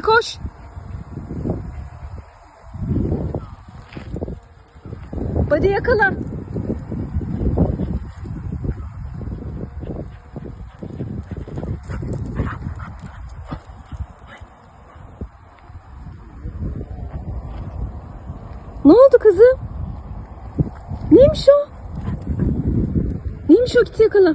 Koş. Hadi yakala. Ne oldu kızım? Neymiş o? Neymiş o git yakala.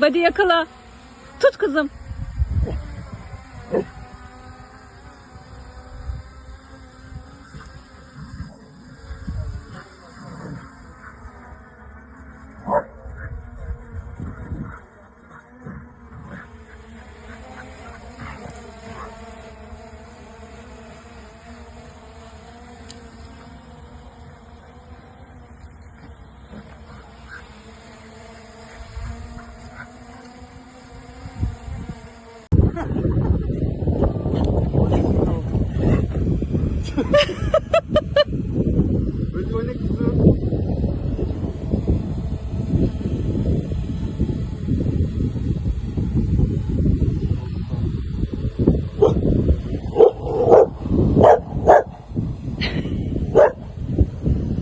Hadi yakala. Tut kızım. Böyle kızım.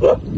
What?